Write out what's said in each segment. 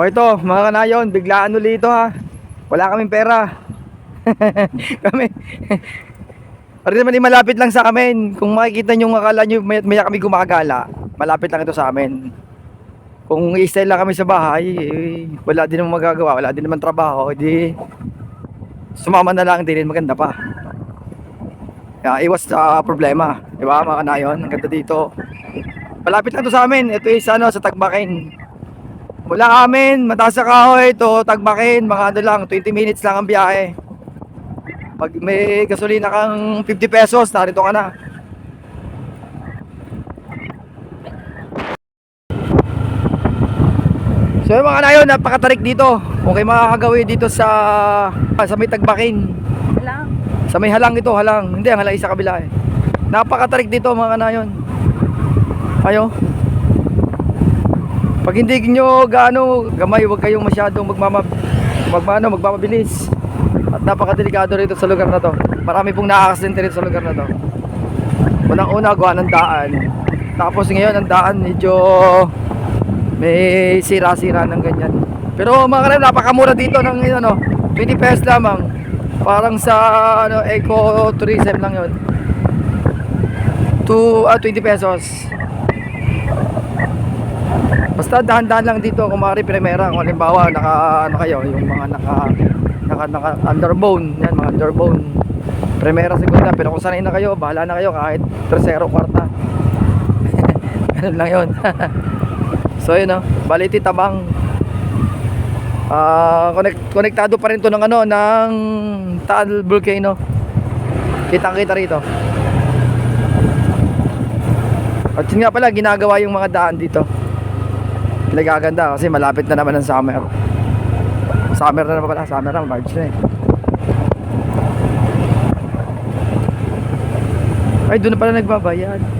O ito, mga kanayon, biglaan ulit ito ha. Wala kaming pera. kami. Pero naman malapit lang sa amin. Kung makikita nyo, akala nyo may, may kami gumagala, malapit lang ito sa amin. Kung i-stay lang kami sa bahay, eh, wala din naman magagawa, wala din naman trabaho, di sumama na lang din maganda pa. Kaya iwas sa problema, di ba mga kanayon? Ang ganda dito. Malapit lang to sa amin. Ito is ano, sa Tagbakin. Mula amin, mataas sa kahoy, to Tagbakin, mga ano lang, 20 minutes lang ang biyahe. Pag may gasolina kang 50 pesos, narito ka na. So yung mga nayon, napakatarik dito. Kung kayo makakagawi dito sa sa may Tagbakin. Wala. Sa may halang ito, halang. Hindi, ang halang isa kabila eh. Napakatarik dito mga kanayon. Ayo. Pag hindi nyo gaano gamay, huwag kayong masyadong magmama magmano, magmamabilis. At napakadelikado rito sa lugar na to. Marami pong nakakasidente rito sa lugar na to. Unang-una, gawa ng daan. Tapos ngayon, ang daan medyo may sira-sira ng ganyan. Pero mga kanayon, napakamura dito ng ano, 20 pesos lamang. Parang sa ano, eco tourism lang yun. To, ah, 20 pesos. Basta dahan-dahan lang dito kung maaari primera kung halimbawa naka ano kayo yung mga naka naka, naka underbone yan mga underbone primera segunda pero kung sanay na kayo bahala na kayo kahit tercero kwarta. Ganun lang yun. So yun oh. Baliti tabang ah connect, konektado pa rin to ng ano ng Taal Volcano. Kitang kita rito. At yun nga pala ginagawa yung mga daan dito Nagaganda kasi malapit na naman ang summer. Summer na naman pala, summer na, March na eh. Ay, doon na pala nagbabayad.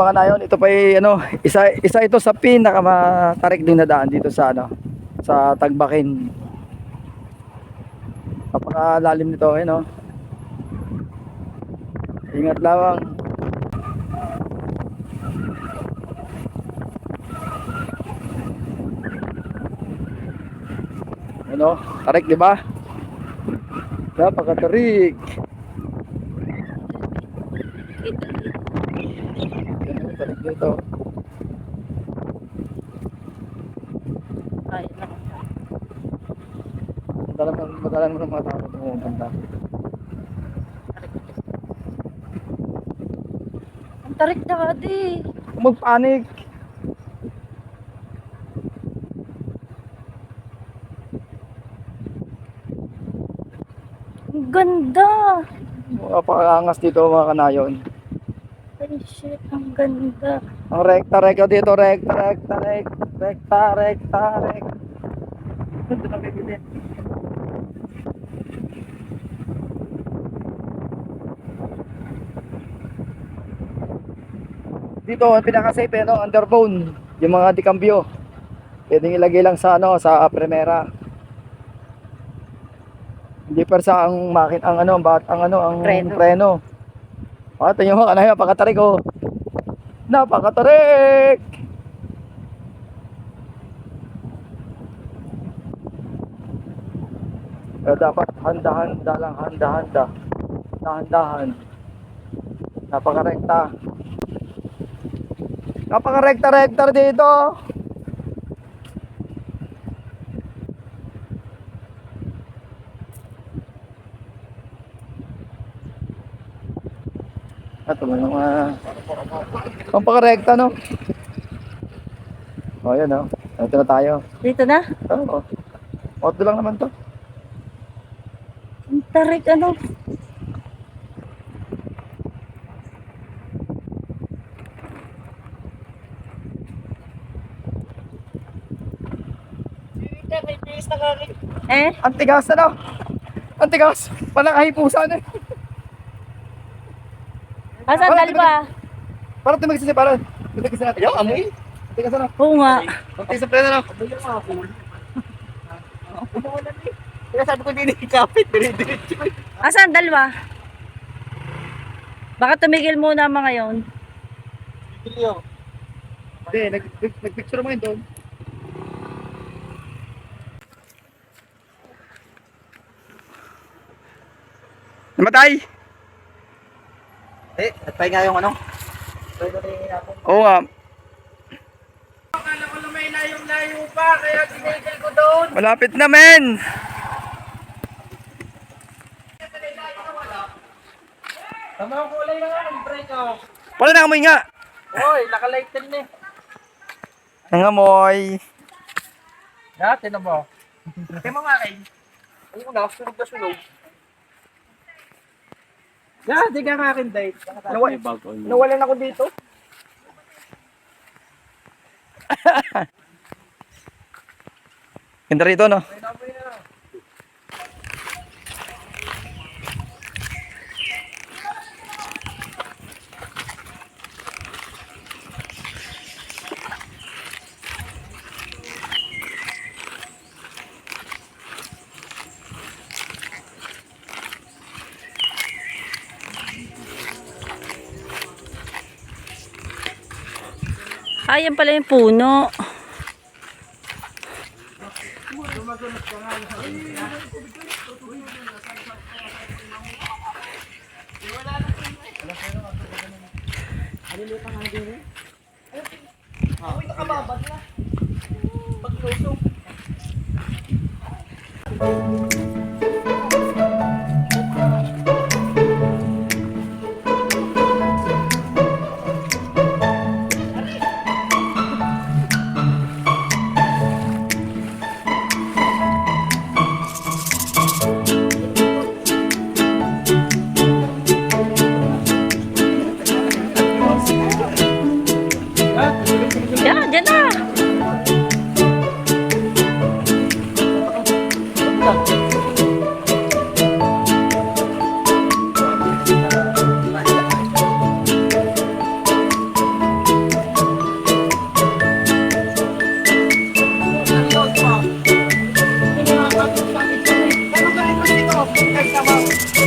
mga nayon, ito pa ay ano, isa isa ito sa pinakamatarik din na daan dito sa ano, sa Tagbakin. Napakalalim nito, eh no. Ingat lawang. Ano, tarik di ba? Napakatarik. Yan, tarik dito. Ay, na. Madalang, madalang mo ng mga tao pumupunta. Ang tarik na. Huwag magpanik. Ang ganda. Napakaangas dito mga kanayon. Ay, shit. Ang ganda. Ang rekta, rekta dito, rekta, rekta, rekta, rekta, rekta, rekta. Bibili. Dito, ang pinaka-safe, eh, no? underbone. Yung mga dikambyo. Pwedeng ilagay lang sa, ano, sa primera. Hindi per sa ang makin ang ano, bat ang ano, ang Preno. preno. Ah, tingnan mo kanaya napakatarik oh. Napakatarik. Eh, dapat handa-handa lang, handa-handa. Dahan-dahan. Napakarekta. Napakarekta-rekta dito. Ito mo yung mga... Pampakarekta, no? O, yan, no? Ito na tayo. Dito na. Oo. Auto lang naman to. Ang tarik ano. Eh? Ang tigas, ano? Ang tigas. Parang kahipusan, eh. Asan Wala, dalawa? Parang tumigis siya, parang. Tumigis na natin. Yung amoy. Ang tigas, ano? Oo nga. Kunti sa preno, no? Kaya sabi ko din ikapit, dire-diretso. Asan dalawa? Baka tumigil muna ang mga yon. Hindi, nag- nag- nag-picture mo yun doon. Namatay! Eh, natay nga yung ano? Oo nga. Akala ko na may layong-layo pa, kaya tinigil ko doon. Malapit na, men! Tama ang kulay na nga, ang break oh. Wala na amoy nga! Hoy, nakalighted na eh. Nangamoy. Dati na ba? Kaya mo nga kayo. Ano ko na, sunog na sunog. Dati ka nga akin, date. Nawal nawalan ako dito. Ganda rito, no? Ay, yan pala yung puno. Come on.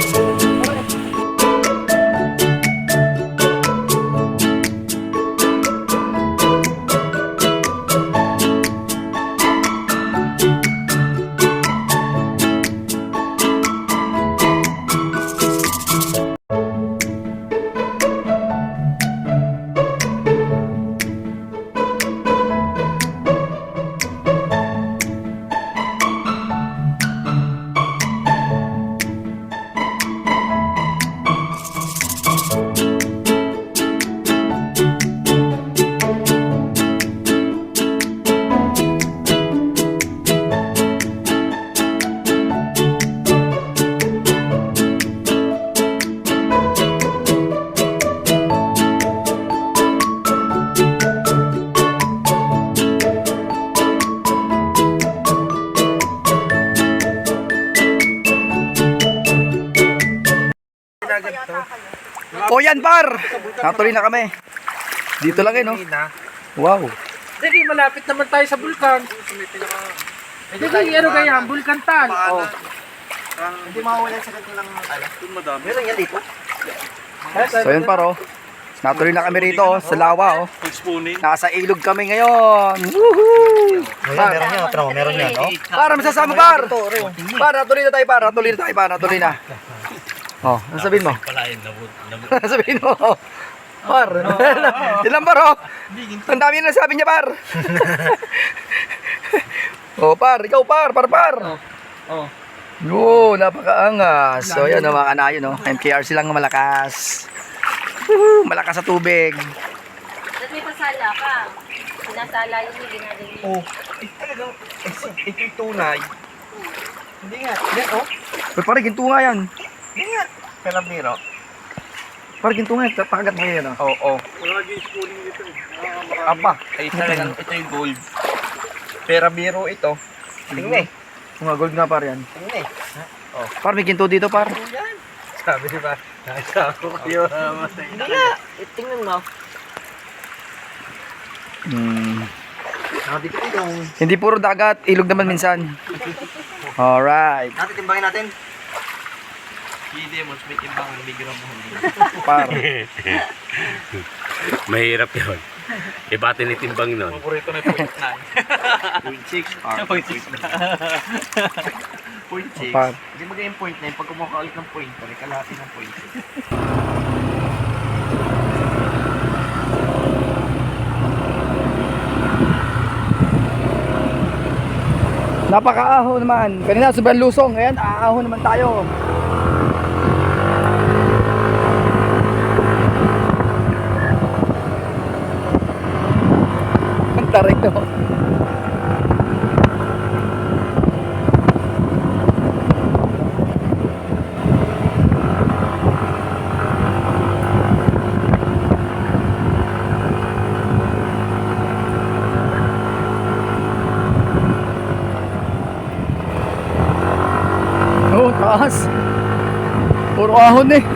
O yan par! Natuloy na kami. Dito lang eh no. Wow. Sige, malapit naman tayo sa bulkan. Sige, ano ganyan? Bulkan tal. Oh. Hindi mawawala sa ganito ng ano. madami. Meron yan dito. So yun par oh. Natuloy na kami rito oh, sa lawa oh. Nasa ilog kami ngayon. Woohoo! Par, Meron yan, mo, meron yan, no? para masasama par. Par, natuloy na tayo par, natuloy na tayo par, natuloy na. Oh, ano sabihin mo? Ano sabihin mo? Par. Ilan par oh? Ang dami na sabi niya par. oh, par, ikaw par, par par. Oh. No, napakaangas. So yan, oh, mga kanayo, no? MKR silang malakas. Woohoo, malakas sa tubig. Tapos may pasala ka. Sinasala yun yung ginagaling. Oh, eh, talagang, eh, ito yung tunay. Hindi nga, yan, oh. Pero pare, ginto nga yan. Kalabiro. Pare, ginto nga yan. Pakagat mo yan, oh. Oo, oh, oh. Aba, ay talagang, ito yung gold. Pera biro ito. Tingnan eh. Mga gold nga par yan. Tingnan eh. Par, may ginto dito par. Sabi di ba? Nakasama kayo. Hindi nga. Eh, tingnan mo. Hmm. Yung... Hindi puro dagat, ilog naman minsan. Alright, Natin timbangin natin. Hindi, mas may timbangan. May mo. par. Mahirap yun. Iba tinitimbang nun. Paborito na yung point na. Point 6. Ah, Point six na. point 6. Par. Hindi mo yung point 9. Pag kumakalit ng point, pare, kalahati ng point 6. Napakaaho naman. Kanina sobrang lusong, ngayon aaho naman tayo. Tarik no. Oo, taas. Puro ahon eh.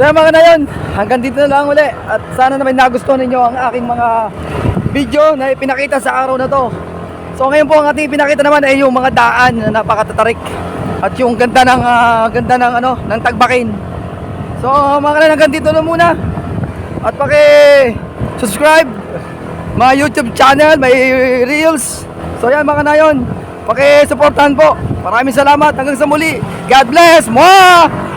So yung mga na yun, hanggang dito na lang uli. At sana naman nagustuhan ninyo ang aking mga video na ipinakita sa araw na to. So ngayon po ang ating ipinakita naman ay yung mga daan na napakatatarik. At yung ganda ng ah, ganda ng ano, ng tagbakin. So mga na hanggang dito na muna. At paki subscribe mga YouTube channel, may reels. So yan mga na yun. Paki-supportahan po. Maraming salamat. Hanggang sa muli. God bless. Mwah!